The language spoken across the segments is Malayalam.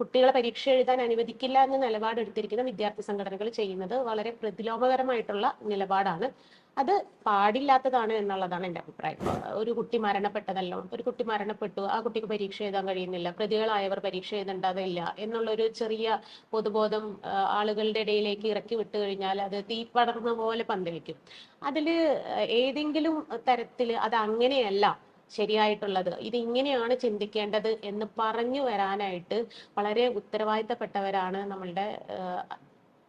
കുട്ടികളെ പരീക്ഷ എഴുതാൻ അനുവദിക്കില്ല എന്ന നിലപാട് എടുത്തിരിക്കുന്ന വിദ്യാർത്ഥി സംഘടനകൾ ചെയ്യുന്നത് വളരെ പ്രതിലോമകരമായിട്ടുള്ള നിലപാടാണ്. അത് പാടില്ലാത്തതാണ് എന്നുള്ളതാണ് എന്റെ അഭിപ്രായം. ഒരു കുട്ടി മരണപ്പെട്ടതല്ലോ ഒരു കുട്ടി മരണപ്പെട്ടു ആ കുട്ടിക്ക് പരീക്ഷ എഴുതാൻ കഴിയുന്നില്ല പ്രതികളായവർ പരീക്ഷ എഴുതേണ്ടതില്ല എന്നുള്ളൊരു ചെറിയ പൊതുബോധം ആളുകളുടെ ഇടയിലേക്ക് ഇറക്കി വിട്ടു കഴിഞ്ഞാൽ അത് തീ പടർന്ന പോലെ പന്തലിക്കും അതിൽ ഏതെങ്കിലും തരത്തിൽ അത് അങ്ങനെയല്ല ശരിയായിട്ടുള്ളത്. ഇത് ഇങ്ങനെയാണ് ചിന്തിക്കേണ്ടത് എന്ന് പറഞ്ഞു വരാനായിട്ട് വളരെ ഉത്തരവാദിത്തപ്പെട്ടവരാണ് നമ്മളുടെ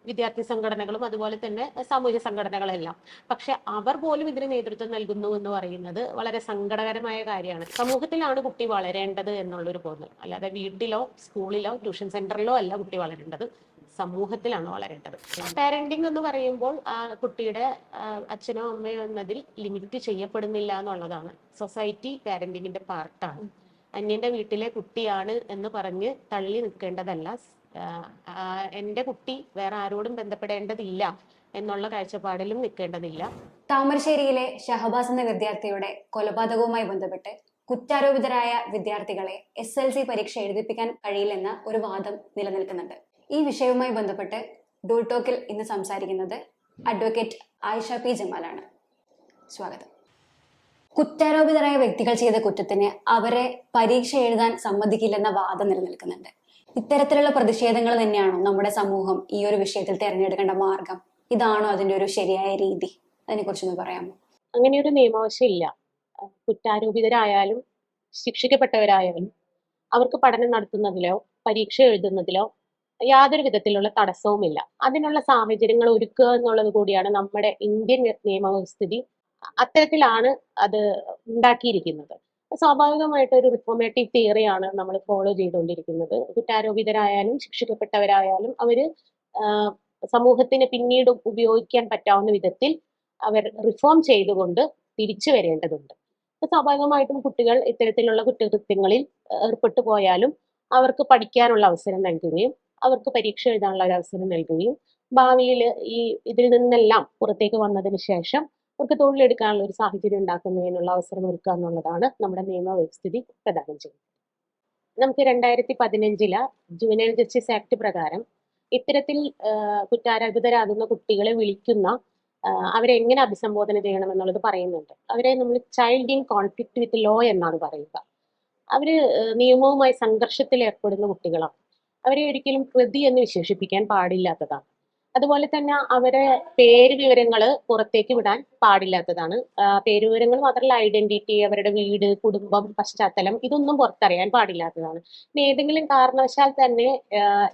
വിദ്യാർത്ഥി സംഘടനകളും അതുപോലെ തന്നെ സാമൂഹ്യ സംഘടനകളെല്ലാം. പക്ഷെ അവർ പോലും ഇതിന് നേതൃത്വം നൽകുന്നു എന്ന് പറയുന്നത് വളരെ സങ്കടകരമായ കാര്യമാണ്. സമൂഹത്തിലാണ് കുട്ടി വളരേണ്ടത് എന്നുള്ളൊരു തോന്നൽ അല്ലാതെ വീട്ടിലോ സ്കൂളിലോ ട്യൂഷൻ സെന്ററിലോ അല്ല കുട്ടി വളരേണ്ടത്. സമൂഹത്തിലാണ് വളരേണ്ടത്. പാരന്റിങ് എന്ന് പറയുമ്പോൾ ആ കുട്ടിയുടെ അച്ഛനോ അമ്മയോ എന്നതിൽ ലിമിറ്റ് ചെയ്യപ്പെടുന്നില്ല എന്നുള്ളതാണ്. സൊസൈറ്റി പാരന്റിങ്ങിന്റെ പാർട്ടാണ് അന്യന്റെ വീട്ടിലെ കുട്ടിയാണ് എന്ന് പറഞ്ഞ് തള്ളി നിൽക്കേണ്ടതല്ല. എന്റെ കുട്ടി വേറെ ആരോടും ബന്ധപ്പെടേണ്ടതില്ല എന്നുള്ള കാഴ്ചപ്പാടിലും നിൽക്കേണ്ടതില്ല. താമരശ്ശേരിയിലെ ഷഹബാസ് എന്ന വിദ്യാർത്ഥിയുടെ കൊലപാതകവുമായി ബന്ധപ്പെട്ട് കുറ്റാരോപിതരായ വിദ്യാർത്ഥികളെ എസ് എൽ സി പരീക്ഷ എഴുതിപ്പിക്കാൻ കഴിയില്ലെന്ന ഒരു വാദം നിലനിൽക്കുന്നുണ്ട്. ഈ വിഷയവുമായി ബന്ധപ്പെട്ട് ഡൂൾ ടോക്കിൽ ഇന്ന് സംസാരിക്കുന്നത് അഡ്വക്കേറ്റ് ആയിഷ പി ജമാലാണ്. സ്വാഗതം. കുറ്റാരോപിതരായ വ്യക്തികൾ ചെയ്ത കുറ്റത്തിന് അവരെ പരീക്ഷ എഴുതാൻ സമ്മതിക്കില്ലെന്ന വാദം നിലനിൽക്കുന്നുണ്ട്. ഇത്തരത്തിലുള്ള പ്രതിഷേധങ്ങൾ തന്നെയാണോ നമ്മുടെ സമൂഹം ഈ ഒരു വിഷയത്തിൽ തിരഞ്ഞെടുക്കേണ്ട മാർഗം? ഇതാണോ അതിന്റെ ഒരു ശരിയായ രീതി? അതിനെക്കുറിച്ചൊന്ന് പറയാമോ? അങ്ങനെ ഒരു നിയമവശമില്ല കുറ്റാരോപിതരായാലും ശിക്ഷിക്കപ്പെട്ടവരായാലും അവർക്ക് പഠനം നടത്തുന്നതിലോ പരീക്ഷ എഴുതുന്നതിലോ യാതൊരു വിധത്തിലുള്ള തടസ്സവുമില്ല. അതിനുള്ള സാഹചര്യങ്ങൾ ഒരുക്കുക എന്നുള്ളത് കൂടിയാണ് നമ്മുടെ ഇന്ത്യൻ നിയമവ്യവസ്ഥിതി അത്തരത്തിലാണ് അത് ഉണ്ടാക്കിയിരിക്കുന്നത്. സ്വാഭാവികമായിട്ട് ഒരു റിഫോമേറ്റീവ് തിയറിയാണ് നമ്മൾ ഫോളോ ചെയ്തുകൊണ്ടിരിക്കുന്നത്. കുറ്റാരോപിതരായാലും ശിക്ഷിക്കപ്പെട്ടവരായാലും അവർ സമൂഹത്തിന് പിന്നീട് ഉപയോഗിക്കാൻ പറ്റാവുന്ന വിധത്തിൽ അവർ റിഫോം ചെയ്തുകൊണ്ട് തിരിച്ചു വരേണ്ടതുണ്ട്. അപ്പൊ സ്വാഭാവികമായിട്ടും കുട്ടികൾ ഇത്തരത്തിലുള്ള കുറ്റകൃത്യങ്ങളിൽ ഏർപ്പെട്ടു പോയാലും അവർക്ക് പഠിക്കാനുള്ള അവസരം നൽകുകയും അവർക്ക് പരീക്ഷ എഴുതാനുള്ള ഒരു അവസരം നൽകുകയും ഭാവിയിൽ ഈ ഇതിൽ നിന്നെല്ലാം പുറത്തേക്ക് വന്നതിന് ശേഷം അവർക്ക് തൊഴിലെടുക്കാനുള്ള ഒരു സാഹചര്യം ഉണ്ടാക്കുന്നതിനുള്ള അവസരം ഒരുക്കുക എന്നുള്ളതാണ് നമ്മുടെ നിയമവ്യവസ്ഥിതി പ്രദാനം ചെയ്യുന്നത്. നമുക്ക് രണ്ടായിരത്തി പതിനഞ്ചിലെ ജുവനൈൽ ജസ്റ്റിസ് ആക്ട് പ്രകാരം ഇത്തരത്തിൽ കുറ്റാരോപിതരാകുന്ന കുട്ടികളെ വിളിക്കുന്ന അവരെ എങ്ങനെ അഭിസംബോധന ചെയ്യണം എന്നുള്ളത് പറയുന്നുണ്ട്. അവരെ നമ്മൾ child in conflict with law എന്നാണ് പറയുക. അവർ നിയമവുമായി സംഘർഷത്തിൽ ഏർപ്പെടുന്ന കുട്ടികളാണ്. അവരെ ഒരിക്കലും കൃതി എന്ന് വിശേഷിപ്പിക്കാൻ പാടില്ലാത്തതാണ്. അതുപോലെ തന്നെ അവരെ പേര് വിവരങ്ങൾ പുറത്തേക്ക് വിടാൻ പാടില്ലാത്തതാണ്. പേര് വിവരങ്ങൾ മാത്രമല്ല ഐഡന്റിറ്റി അവരുടെ വീട് കുടുംബം പശ്ചാത്തലം ഇതൊന്നും പുറത്തറിയാൻ പാടില്ലാത്തതാണ്. ഇനി ഏതെങ്കിലും കാരണവശാൽ തന്നെ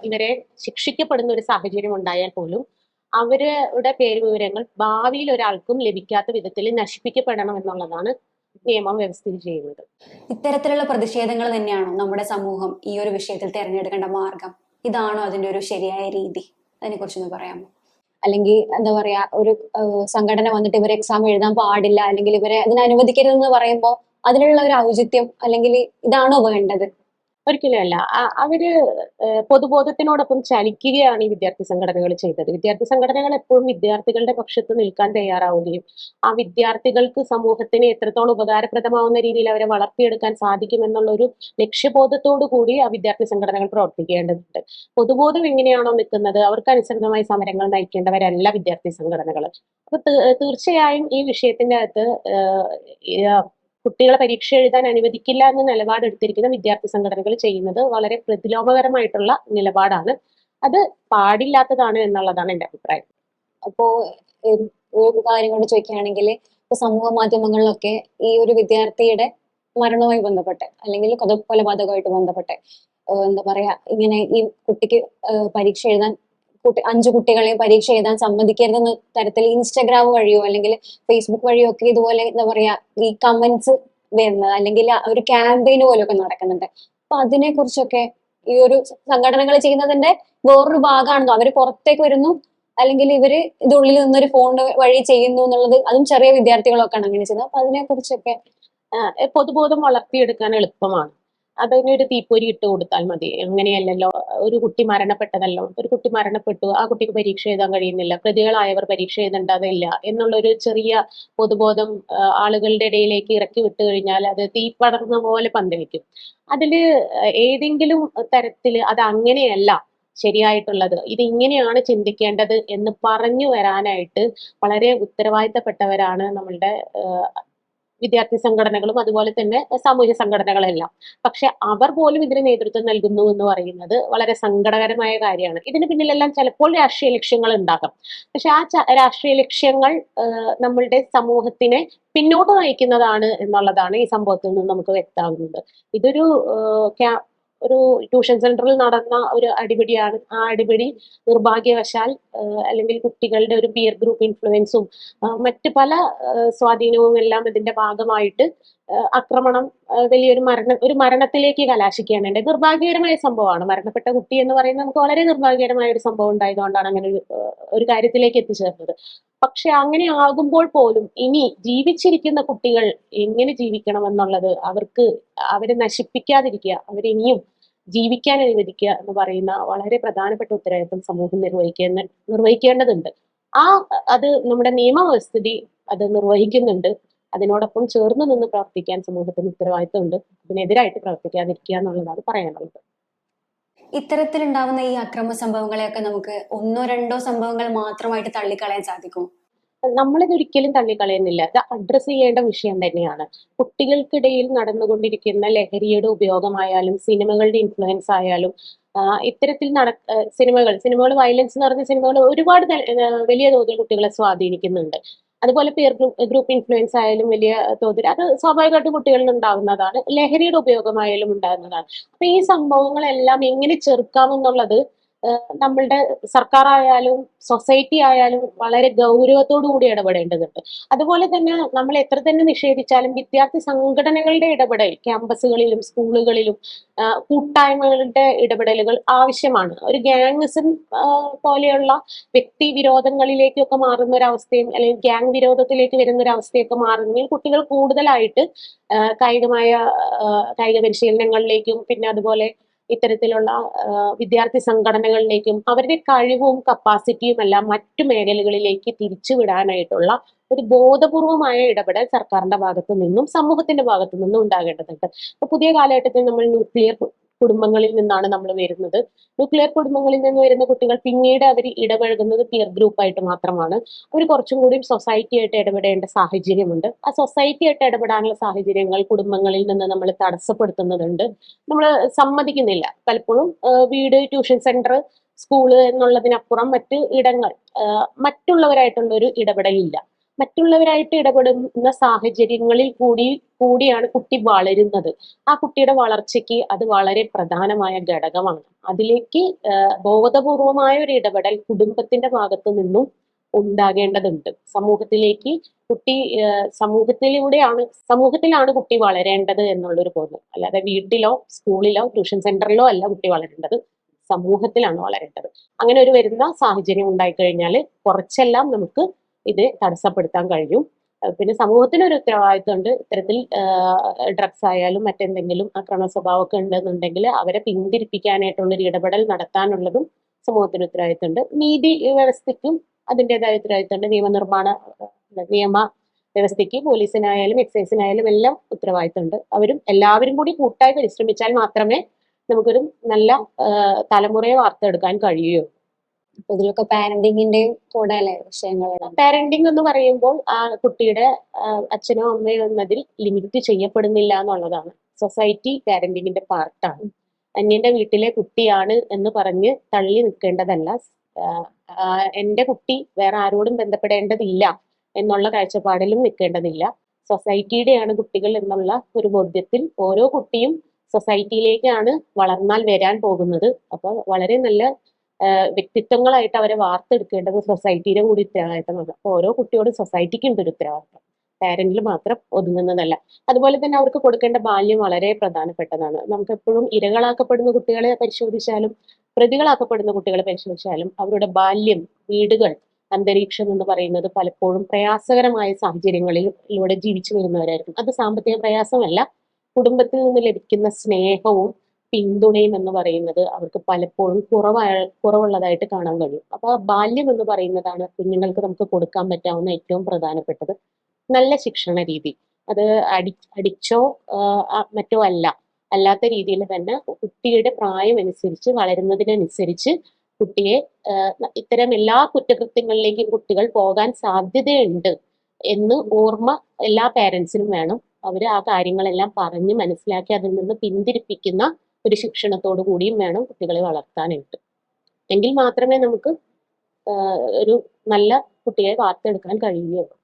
ഇവരെ ശിക്ഷിക്കപ്പെടുന്ന ഒരു സാഹചര്യം ഉണ്ടായാൽ പോലും അവരുടെ പേര് വിവരങ്ങൾ ഭാവിയിൽ ഒരാൾക്കും ലഭിക്കാത്ത വിധത്തിൽ നശിപ്പിക്കപ്പെടണം എന്നുള്ളതാണ് നിയമം വ്യവസ്ഥിതി ചെയ്യുന്നത് ഇത്തരത്തിലുള്ള പ്രതിഷേധങ്ങൾ തന്നെയാണോ നമ്മുടെ സമൂഹം ഈ ഒരു വിഷയത്തിൽ തിരഞ്ഞെടുക്കേണ്ട മാർഗം. ഇതാണോ അതിന്റെ ഒരു ശരിയായ രീതി? അതിനെ കുറിച്ചൊന്ന് പറയാമോ? അല്ലെങ്കിൽ എന്താ പറയാ ഒരു സംഘടന വന്നിട്ട് ഇവരെ എക്സാം എഴുതാൻ പാടില്ല അല്ലെങ്കിൽ ഇവരെ അതിനനുവദിക്കരുതെന്ന് പറയുമ്പോൾ അതിനുള്ള ഒരു ഔചിത്യം അല്ലെങ്കിൽ ഇതാണോ വേണ്ടത്? ഒരിക്കലും അല്ല അവർ പൊതുബോധത്തിനോടൊപ്പം ചലിക്കുകയാണ് ഈ വിദ്യാർത്ഥി സംഘടനകൾ ചെയ്തത്. വിദ്യാർത്ഥി സംഘടനകൾ എപ്പോഴും വിദ്യാർത്ഥികളുടെ പക്ഷത്ത് നിൽക്കാൻ തയ്യാറാവുകയും ആ വിദ്യാർത്ഥികൾക്ക് സമൂഹത്തിന് എത്രത്തോളം ഉപകാരപ്രദമാവുന്ന രീതിയിൽ അവരെ വളർത്തിയെടുക്കാൻ സാധിക്കും എന്നുള്ള ഒരു ലക്ഷ്യബോധത്തോടു കൂടി ആ വിദ്യാർത്ഥി സംഘടനകൾ പ്രവർത്തിക്കേണ്ടതുണ്ട്. പൊതുബോധം എങ്ങനെയാണോ നിൽക്കുന്നത് അവർക്ക് അനുസൃതമായി സമരങ്ങൾ നയിക്കേണ്ടവരല്ല വിദ്യാർത്ഥി സംഘടനകൾ. അപ്പൊ തീർച്ചയായും ഈ വിഷയത്തിന്റെ അകത്ത് കുട്ടികളെ പരീക്ഷ എഴുതാൻ അനുവദിക്കില്ല എന്ന നിലപാടെടുത്തിരിക്കുന്ന വിദ്യാർത്ഥി സംഘടനകൾ ചെയ്യുന്നത് വളരെ പ്രതിലോഭകരമായിട്ടുള്ള നിലപാടാണ്. അത് പാടില്ലാത്തതാണ് എന്നുള്ളതാണ് എന്റെ അഭിപ്രായം. അപ്പോ ഒരു കാര്യം കൊണ്ട് ചോദിക്കുകയാണെങ്കിൽ ഇപ്പൊ സമൂഹ മാധ്യമങ്ങളിലൊക്കെ ഈ ഒരു വിദ്യാർത്ഥിയുടെ മരണവുമായി ബന്ധപ്പെട്ട് അല്ലെങ്കിൽ കൊല കൊലപാതകമായിട്ട് ബന്ധപ്പെട്ട് എന്താ പറയാ ഇങ്ങനെ ഈ കുട്ടിക്ക് പരീക്ഷ എഴുതാൻ അഞ്ചു കുട്ടികളെയും പരീക്ഷ എഴുതാൻ സമ്മതിക്കരുതെന്ന തരത്തിൽ ഇൻസ്റ്റാഗ്രാം വഴിയോ അല്ലെങ്കിൽ ഫേസ്ബുക്ക് വഴിയോ ഒക്കെ ഇതുപോലെ എന്താ പറയാ ഈ കമന്റ്സ് വരുന്നത് അല്ലെങ്കിൽ ഒരു ക്യാമ്പയിൻ പോലെയൊക്കെ നടക്കുന്നുണ്ട്. അപ്പൊ അതിനെ കുറിച്ചൊക്കെ ഈ ഒരു സംഘടനകൾ ചെയ്യുന്നതിന്റെ വേറൊരു ഭാഗമാണെന്നോ അവർ പുറത്തേക്ക് വരുന്നു അല്ലെങ്കിൽ ഇവർ ഇതുള്ളിൽ നിന്ന് നിന്നൊരു ഫോൺ വഴി ചെയ്യുന്നു എന്നുള്ളത് അതും ചെറിയ വിദ്യാർത്ഥികളൊക്കെയാണ് അങ്ങനെ ചെയ്യുന്നത്. അപ്പൊ അതിനെ കുറിച്ചൊക്കെ പൊതുബോധം വളർത്തിയെടുക്കാൻ എളുപ്പമാണ്. അതിനൊരു തീപ്പൊരി ഇട്ട് കൊടുത്താൽ മതി. അങ്ങനെയല്ലല്ലോ ഒരു കുട്ടി മരണപ്പെട്ടതല്ലോ. ഒരു കുട്ടി മരണപ്പെട്ടു ആ കുട്ടിക്ക് പരീക്ഷ എഴുതാൻ കഴിയുന്നില്ല പ്രതികളായവർ പരീക്ഷ എഴുതേണ്ടതില്ല എന്നുള്ളൊരു ചെറിയ പൊതുബോധം ആളുകളുടെ ഇടയിലേക്ക് ഇറക്കി വിട്ടു കഴിഞ്ഞാൽ അത് തീ പടർന്ന പോലെ പന്തലിക്കും. അതിൽ ഏതെങ്കിലും തരത്തിൽ അത് അങ്ങനെയല്ല ശരിയായിട്ടുള്ളത്. ഇത് ഇങ്ങനെയാണ് ചിന്തിക്കേണ്ടത് എന്ന് പറഞ്ഞു വരാനായിട്ട് വളരെ ഉത്തരവാദിത്തപ്പെട്ടവരാണ് നമ്മളുടെ വിദ്യാർത്ഥി സംഘടനകളും അതുപോലെ തന്നെ സാമൂഹ്യ സംഘടനകളെല്ലാം. പക്ഷെ അവർ പോലും ഇതിന് നേതൃത്വം നൽകുന്നു എന്ന് പറയുന്നത് വളരെ സങ്കടകരമായ കാര്യമാണ്. ഇതിന് പിന്നിലെല്ലാം ചിലപ്പോൾ രാഷ്ട്രീയ ലക്ഷ്യങ്ങൾ ഉണ്ടാകാം. പക്ഷെ ആ രാഷ്ട്രീയ ലക്ഷ്യങ്ങൾ നമ്മളുടെ സമൂഹത്തിനെ പിന്നോട്ട് നയിക്കുന്നതാണ് എന്നുള്ളതാണ് ഈ സംഭവത്തിൽ നിന്ന് നമുക്ക് വ്യക്തമാകുന്നത്. ഇതൊരു ഒരു ട്യൂഷൻ സെന്ററിൽ നടന്ന ഒരു അടിപിടിയാണ്. ആ അടിപിടി നിർഭാഗ്യവശാൽ അല്ലെങ്കിൽ കുട്ടികളുടെ ഒരു പിയർ ഗ്രൂപ്പ് ഇൻഫ്ലുവൻസും മറ്റ് പല സ്വാധീനവും എല്ലാം ഇതിന്റെ ഭാഗമായിട്ട് ആക്രമണം വലിയൊരു മരണം ഒരു മരണത്തിലേക്ക് കലാശിക്കുകയാണ്. നിർഭാഗ്യകരമായ സംഭവമാണ്. മരണപ്പെട്ട കുട്ടി എന്ന് പറയുന്നത് നമുക്ക് വളരെ നിർഭാഗ്യകരമായ ഒരു സംഭവം ഉണ്ടായതുകൊണ്ടാണ് അങ്ങനെ ഒരു ഒരു കാര്യത്തിലേക്ക് എത്തിച്ചേർന്നത്. പക്ഷെ അങ്ങനെ ആകുമ്പോൾ പോലും ഇനി ജീവിച്ചിരിക്കുന്ന കുട്ടികൾ എങ്ങനെ ജീവിക്കണം എന്നുള്ളത് അവർക്ക് അവരെ നശിപ്പിക്കാതിരിക്കുക അവരിനിയും ജീവിക്കാൻ അനുവദിക്കുക എന്ന് പറയുന്ന വളരെ പ്രധാനപ്പെട്ട ഉത്തരവാദിത്വം സമൂഹം നിർവഹിക്കുന്ന നിർവഹിക്കേണ്ടതുണ്ട്. ആ അത് നമ്മുടെ നിയമവ്യവസ്ഥിതി അത് നിർവഹിക്കുന്നുണ്ട്. അതിനോടൊപ്പം ചേർന്ന് നിന്ന് പ്രവർത്തിക്കാൻ സമൂഹത്തിന് ഉത്തരവാദിത്തമുണ്ട് അതിനെതിരായിട്ട് പ്രവർത്തിക്കാതിരിക്കുക എന്നുള്ളതാണ് പറയാനുള്ളത്. ഇത്തരത്തിലുണ്ടാവുന്ന ഈ അക്രമ സംഭവങ്ങളെയൊക്കെ നമുക്ക് ഒന്നോ രണ്ടോ സംഭവങ്ങൾ മാത്രമായിട്ട് തള്ളിക്കളയാൻ സാധിക്കും നമ്മളിത് ഒരിക്കലും തള്ളിക്കളയുന്നില്ല. ഇത് അഡ്രസ്സ് ചെയ്യേണ്ട വിഷയം തന്നെയാണ്. കുട്ടികൾക്കിടയിൽ നടന്നുകൊണ്ടിരിക്കുന്ന ലഹരിയുടെ ഉപയോഗമായാലും സിനിമകളുടെ ഇൻഫ്ലുവൻസ് ആയാലും ഇത്തരത്തിൽ നട സിനിമകൾ സിനിമകൾ വയലൻസ് നിറഞ്ഞ സിനിമകൾ ഒരുപാട് വലിയ തോതിൽ കുട്ടികളെ സ്വാധീനിക്കുന്നുണ്ട്. അതുപോലെ പേർ ഗ്രൂപ്പ് ഇൻഫ്ലുവൻസ് ആയാലും വലിയ തോതിൽ അത് സ്വാഭാവികമായിട്ടും കുട്ടികളിൽ ഉണ്ടാകുന്നതാണ് ലഹരിയുടെ ഉപയോഗമായാലും ഉണ്ടാകുന്നതാണ് അപ്പൊ ഈ സംഭവങ്ങളെല്ലാം എങ്ങനെ ചെറുക്കാമെന്നുള്ളത് നമ്മളുടെ സർക്കാർ ആയാലും സൊസൈറ്റി ആയാലും വളരെ ഗൗരവത്തോടു കൂടി ഇടപെടേണ്ടതുണ്ട്. അതുപോലെ തന്നെ നമ്മൾ എത്ര തന്നെ നിഷേധിച്ചാലും വിദ്യാർത്ഥി സംഘടനകളുടെ ഇടപെടൽ ക്യാമ്പസുകളിലും സ്കൂളുകളിലും കൂട്ടായ്മകളുടെ ഇടപെടലുകൾ ആവശ്യമാണ്. ഒരു ഗ്യാങ്സും പോലെയുള്ള വ്യക്തി വിരോധങ്ങളിലേക്കൊക്കെ മാറുന്ന ഒരു അവസ്ഥയും അല്ലെങ്കിൽ ഗ്യാങ് വിരോധത്തിലേക്ക് വരുന്ന ഒരു അവസ്ഥയൊക്കെ മാറുന്നെങ്കിൽ കുട്ടികൾ കൂടുതലായിട്ട് കായികമായ കായിക പരിശീലനങ്ങളിലേക്കും പിന്നെ അതുപോലെ ഇത്തരത്തിലുള്ള വിദ്യാർത്ഥി സംഘടനകളിലേക്കും അവരുടെ കഴിവും കപ്പാസിറ്റിയും എല്ലാം മറ്റു മേഖലകളിലേക്ക് തിരിച്ചുവിടാനായിട്ടുള്ള ഒരു ബോധപൂർവമായ ഇടപെടൽ സർക്കാരിന്റെ ഭാഗത്തു നിന്നും സമൂഹത്തിന്റെ ഭാഗത്തു നിന്നും ഉണ്ടാകേണ്ടതുണ്ട്. പുതിയ കാലഘട്ടത്തിൽ നമ്മൾ ന്യൂക്ലിയർ കുടുംബങ്ങളിൽ നിന്നാണ് നമ്മൾ വരുന്നത്. ന്യൂക്ലിയർ കുടുംബങ്ങളിൽ നിന്ന് വരുന്ന കുട്ടികൾ പിന്നീട് അവർ ഇടപഴകുന്നത് പിയർ ഗ്രൂപ്പായിട്ട് മാത്രമാണ്. അവർ കുറച്ചും കൂടി സൊസൈറ്റി ആയിട്ട് ഇടപെടേണ്ട സാഹചര്യമുണ്ട്. ആ സൊസൈറ്റി ആയിട്ട് ഇടപെടാനുള്ള സാഹചര്യങ്ങൾ കുടുംബങ്ങളിൽ നിന്ന് നമ്മൾ തടസ്സപ്പെടുത്തുന്നതുണ്ട്. നമ്മൾ സമ്മതിക്കുന്നില്ല. പലപ്പോഴും വീട് ട്യൂഷൻ സെന്റർ സ്കൂൾ എന്നുള്ളതിനപ്പുറം മറ്റ് ഇടങ്ങൾ മറ്റുള്ളവരായിട്ടുള്ള ഒരു ഇടപെടലില്ല. മറ്റുള്ളവരായിട്ട് ഇടപെടുന്ന സാഹചര്യങ്ങളിൽ കൂടി കൂടിയാണ് കുട്ടി വളരുന്നത്. ആ കുട്ടിയുടെ വളർച്ചയ്ക്ക് അത് വളരെ പ്രധാനമായ ഘടകമാണ്. അതിലേക്ക് ബോധപൂർവമായ ഒരു ഇടപെടൽ കുടുംബത്തിന്റെ ഭാഗത്തു നിന്നും ഉണ്ടാകേണ്ടതുണ്ട്. സമൂഹത്തിലേക്ക് കുട്ടി സമൂഹത്തിലൂടെയാണ് സമൂഹത്തിലാണ് കുട്ടി വളരേണ്ടത് എന്നുള്ളൊരു ബോധം. അല്ലാതെ വീട്ടിലോ സ്കൂളിലോ ട്യൂഷൻ സെന്ററിലോ അല്ല കുട്ടി വളരേണ്ടത്. സമൂഹത്തിലാണ് വളരേണ്ടത്. അങ്ങനെ ഒരു വരുന്ന സാഹചര്യം ഉണ്ടായിക്കഴിഞ്ഞാൽ കുറച്ചെല്ലാം നമുക്ക് ഇത് തടസ്സപ്പെടുത്താൻ കഴിയും. പിന്നെ സമൂഹത്തിനൊരു ഉത്തരവാദിത്വം ഉണ്ട് ഇത്തരത്തിൽ ഡ്രഗ്സ് ആയാലും മറ്റെന്തെങ്കിലും ആക്രമണ സ്വഭാവമൊക്കെ ഉണ്ടെന്നുണ്ടെങ്കിൽ അവരെ പിന്തിരിപ്പിക്കാനായിട്ടുള്ള ഒരു ഇടപെടൽ നടത്താനുള്ളതും സമൂഹത്തിന് ഉത്തരവാദിത്തമുണ്ട് നീതി വ്യവസ്ഥയ്ക്കും അതിന്റെതായ ഉത്തരവാദിത്തമുണ്ട് നിയമനിർമ്മാണ നിയമ വ്യവസ്ഥയ്ക്ക് പോലീസിനായാലും എക്സൈസിനായാലും എല്ലാം ഉത്തരവാദിത്തമുണ്ട് അവരും എല്ലാവരും കൂടി കൂട്ടായി പരിശ്രമിച്ചാൽ മാത്രമേ നമുക്കൊരു നല്ല തലമുറയെ വാർത്തെടുക്കാൻ കഴിയൂ അപ്പൊ ഇതിലൊക്കെ പാരന്റിങ്ങിന്റെയും കൂടെ അല്ലെ വിഷയങ്ങളാണ് പാരന്റിങ് എന്ന് പറയുമ്പോൾ ആ കുട്ടിയുടെ അച്ഛനോ അമ്മയോ എന്നതിൽ ലിമിറ്റ് ചെയ്യപ്പെടുന്നില്ല എന്നുള്ളതാണ്. സൊസൈറ്റി പാരന്റിങ്ങിന്റെ പാർട്ടാണ്. അന്യന്റെ വീട്ടിലെ കുട്ടിയാണ് എന്ന് പറഞ്ഞ് തള്ളി നിൽക്കേണ്ടതല്ല. എന്റെ കുട്ടി വേറെ ആരോടും ബന്ധപ്പെടേണ്ടതില്ല എന്നുള്ള കാഴ്ചപ്പാടിലും നിൽക്കേണ്ടതില്ല. സൊസൈറ്റിയുടെയാണ് കുട്ടികൾ എന്നുള്ള ഒരു ബോധ്യത്തിൽ ഓരോ കുട്ടിയും സൊസൈറ്റിയിലേക്കാണ് വളർന്നാൽ വരാൻ പോകുന്നത്. അപ്പൊ വളരെ നല്ല വ്യക്തിത്വങ്ങളായിട്ട് അവരെ വാർത്തെടുക്കേണ്ടത് സൊസൈറ്റിയുടെ കൂടി ഉത്തരവാദിത്തമാണ്. അപ്പൊ ഓരോ കുട്ടിയോടും സൊസൈറ്റിക്ക് ഉണ്ട് ഒരു ഉത്തരവാദിത്തം. പാരന്റിൽ മാത്രം ഒതുങ്ങുന്നതല്ല. അതുപോലെ തന്നെ അവർക്ക് കൊടുക്കേണ്ട ബാല്യം വളരെ പ്രധാനപ്പെട്ടതാണ്. നമുക്ക് എപ്പോഴും ഇരകളാക്കപ്പെടുന്ന കുട്ടികളെ പരിശോധിച്ചാലും പ്രതികളാക്കപ്പെടുന്ന കുട്ടികളെ പരിശോധിച്ചാലും അവരുടെ ബാല്യം വീടുകൾ അന്തരീക്ഷം എന്ന് പറയുന്നത് പലപ്പോഴും പ്രയാസകരമായ സാഹചര്യങ്ങളിലൂടെ ജീവിച്ചു വരുന്നവരായിരിക്കും. അത് സാമ്പത്തിക പ്രയാസമല്ല. കുടുംബത്തിൽ നിന്ന് ലഭിക്കുന്ന സ്നേഹവും പിന്തുണയും എന്ന് പറയുന്നത് അവർക്ക് പലപ്പോഴും കുറവായ കുറവുള്ളതായിട്ട് കാണാൻ കഴിയും. അപ്പൊ ആ ബാല്യം എന്ന് പറയുന്നതാണ് കുഞ്ഞുങ്ങൾക്ക് നമുക്ക് കൊടുക്കാൻ പറ്റാവുന്ന ഏറ്റവും പ്രധാനപ്പെട്ടത്. നല്ല ശിക്ഷണ രീതി. അത് അടി അടിച്ചോ മറ്റോ അല്ല. അല്ലാത്ത രീതിയിൽ തന്നെ കുട്ടിയുടെ പ്രായം അനുസരിച്ച് വളരുന്നതിനനുസരിച്ച് കുട്ടിയെ ഇത്തരം എല്ലാ കുറ്റകൃത്യങ്ങളിലേക്കും കുട്ടികൾ പോകാൻ സാധ്യതയുണ്ട് എന്ന് ഓർമ്മ എല്ലാ പേരൻസിനും വേണം. അവർ ആ കാര്യങ്ങളെല്ലാം പറഞ്ഞ് മനസ്സിലാക്കി അതിൽ നിന്ന് പിന്തിരിപ്പിക്കുന്ന ഒരു ശിക്ഷണത്തോടു കൂടിയും വേണം കുട്ടികളെ വളർത്താനായിട്ട്. എങ്കിൽ മാത്രമേ നമുക്ക് ഒരു നല്ല കുട്ടിയെ വാർത്തെടുക്കാൻ കഴിയുകയുള്ളൂ.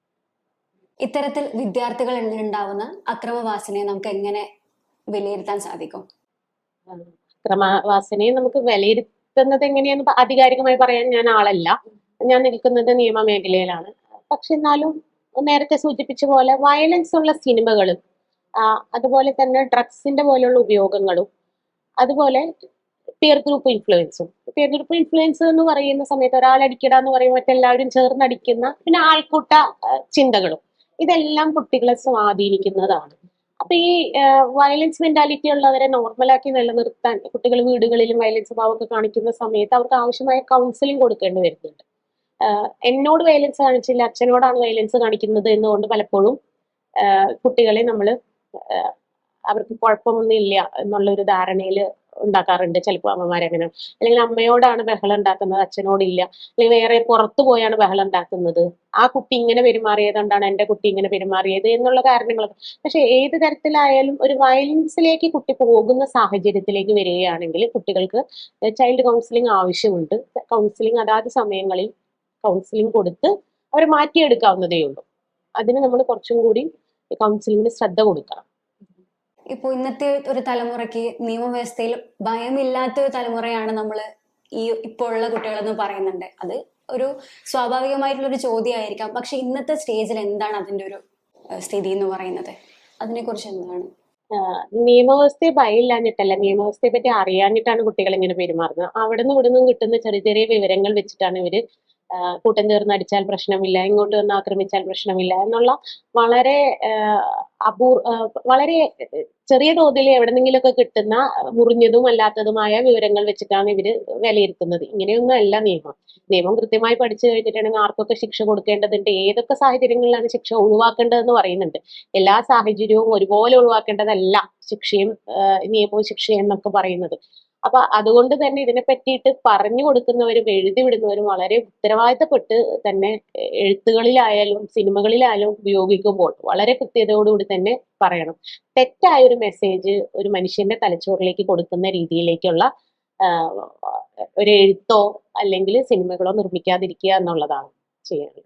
ഇത്തരത്തിൽ വിദ്യാർത്ഥികൾ ഉണ്ടാവുന്ന അക്രമവാസനയെ നമുക്ക് എങ്ങനെ വിലയിരുത്താൻ സാധിക്കും? അക്രമവാസനയെ നമുക്ക് വിലയിരുത്തുന്നത് എങ്ങനെയെന്ന് ആധികാരികമായി പറയാൻ ഞാൻ ആളല്ല. ഞാൻ നിൽക്കുന്നത് നിയമ മേഖലയിലാണ് പക്ഷെ എന്നാലും നേരത്തെ സൂചിപ്പിച്ച പോലെ വയലൻസ് ഉള്ള സിനിമകളും അതുപോലെ തന്നെ ഡ്രഗ്സിന്റെ പോലെയുള്ള ഉപയോഗങ്ങളും അതുപോലെ പിയർ ഗ്രൂപ്പ് ഇൻഫ്ലുവൻസും പിയർ ഗ്രൂപ്പ് ഇൻഫ്ലുവൻസ് എന്ന് പറയുന്ന സമയത്ത് ഒരാൾ അടിക്കട എന്ന് പറയുമ്പോൾ മറ്റെല്ലാവരും ചേർന്ന് അടിക്കുന്ന പിന്നെ ആൾക്കൂട്ട ചിന്തകളും. ഇതെല്ലാം കുട്ടികളെ സ്വാധീനിക്കുന്നതാണ്. അപ്പൊ ഈ വയലൻസ് മെന്റാലിറ്റി ഉള്ളവരെ നോർമലാക്കി നിലനിർത്താൻ കുട്ടികൾ വീടുകളിലും വയലൻസ് ഭാവമൊക്കെ കാണിക്കുന്ന സമയത്ത് അവർക്ക് ആവശ്യമായ കൗൺസിലിംഗ് കൊടുക്കേണ്ടി വരുന്നുണ്ട്. എന്നോട് വയലൻസ് കാണിച്ചില്ല അച്ഛനോടാണ് വയലൻസ് കാണിക്കുന്നത് എന്നുകൊണ്ട് പലപ്പോഴും കുട്ടികളെ നമ്മൾ അവർക്ക് കുഴപ്പമൊന്നും ഇല്ല എന്നുള്ള ഒരു ധാരണയിൽ ഉണ്ടാക്കാറുണ്ട് ചിലപ്പോൾ അമ്മമാരങ്ങനെ. അല്ലെങ്കിൽ അമ്മയോടാണ് ബഹളം ഉണ്ടാക്കുന്നത് അച്ഛനോടില്ല. അല്ലെങ്കിൽ വേറെ പുറത്തു പോയാണ് ബഹളം ഉണ്ടാക്കുന്നത്. ആ കുട്ടി ഇങ്ങനെ പെരുമാറിയതുകൊണ്ടാണ് എന്റെ കുട്ടി ഇങ്ങനെ പെരുമാറിയത് എന്നുള്ള കാരണങ്ങളൊക്കെ. പക്ഷെ ഏത് തരത്തിലായാലും ഒരു വയലൻസിലേക്ക് കുട്ടി പോകുന്ന സാഹചര്യത്തിലേക്ക് വരികയാണെങ്കിൽ കുട്ടികൾക്ക് ചൈൽഡ് കൗൺസിലിംഗ് ആവശ്യമുണ്ട്. കൗൺസിലിംഗ് അതാത് സമയങ്ങളിൽ കൗൺസിലിംഗ് കൊടുത്ത് അവരെ മാറ്റിയെടുക്കാവുന്നതേ ഉള്ളൂ അതിന് നമ്മൾ കുറച്ചും കൂടി കൗൺസിലിംഗിന് ശ്രദ്ധ കൊടുക്കണം. ഇപ്പൊ ഇന്നത്തെ ഒരു തലമുറയ്ക്ക് നിയമവ്യവസ്ഥയിൽ ഭയമില്ലാത്ത ഒരു തലമുറയാണ് നമ്മൾ ഈ ഇപ്പോൾ ഉള്ള കുട്ടികളെന്ന് പറയുന്നുണ്ട്. അത് ഒരു സ്വാഭാവികമായിട്ടുള്ള ഒരു ചോദ്യമായിരിക്കാം. പക്ഷെ ഇന്നത്തെ സ്റ്റേജിൽ എന്താണ് അതിന്റെ ഒരു സ്ഥിതി എന്ന് പറയുന്നത്? അതിനെക്കുറിച്ച് എന്താണ്? നിയമവ്യവസ്ഥയെ ഭയമില്ലാഞ്ഞിട്ടല്ല. നിയമവ്യവസ്ഥയെ പറ്റി അറിയാഞ്ഞിട്ടാണ് കുട്ടികൾ ഇങ്ങനെ പെരുമാറുന്നത്. അവിടുന്ന് ഇവിടുന്ന് കിട്ടുന്ന ചെറിയ ചെറിയ വിവരങ്ങൾ വെച്ചിട്ടാണ് ഇവർ കൂട്ടം ചേർന്ന് അടിച്ചാൽ പ്രശ്നമില്ല ഇങ്ങോട്ട് വന്ന് ആക്രമിച്ചാൽ പ്രശ്നമില്ല എന്നുള്ള വളരെ അപൂർ വളരെ ചെറിയ തോതിൽ എവിടെന്നെങ്കിലുമൊക്കെ കിട്ടുന്ന മുറിഞ്ഞതും അല്ലാത്തതുമായ വിവരങ്ങൾ വെച്ചിട്ടാണ് ഇവർ വിലയിരുത്തുന്നത്. ഇങ്ങനെയൊന്നും അല്ല നിയമം. നിയമം കൃത്യമായി പഠിച്ചു കഴിഞ്ഞിട്ടുണ്ടെങ്കിൽ ആർക്കൊക്കെ ശിക്ഷ കൊടുക്കേണ്ടതുണ്ട്? ഏതൊക്കെ സാഹചര്യങ്ങളിലാണ് ശിക്ഷ ഒഴിവാക്കേണ്ടതെന്ന് പറയുന്നുണ്ട്. എല്ലാ സാഹചര്യവും ഒരുപോലെ ഒഴിവാക്കേണ്ടതല്ല ശിക്ഷയും നിയമവും ശിക്ഷയും എന്നൊക്കെ പറയുന്നത്. അപ്പൊ അതുകൊണ്ട് തന്നെ ഇതിനെ പറ്റിയിട്ട് പറഞ്ഞു കൊടുക്കുന്നവരും എഴുതി വിടുന്നവരും വളരെ ഉത്തരവാദിത്തപ്പെട്ട് തന്നെ എഴുത്തുകളിലായാലും സിനിമകളിലായാലും ഉപയോഗിക്കുമ്പോൾ വളരെ കൃത്യതയോടുകൂടി തന്നെ പറയണം. തെറ്റായ ഒരു മെസ്സേജ് ഒരു മനുഷ്യന്റെ തലച്ചോറിലേക്ക് കൊടുക്കുന്ന രീതിയിലേക്കുള്ള ഒരു എഴുത്തോ അല്ലെങ്കിൽ സിനിമകളോ നിർമ്മിക്കാതിരിക്കുക എന്നുള്ളതാണ് ചെയ്യാനുള്ളത്.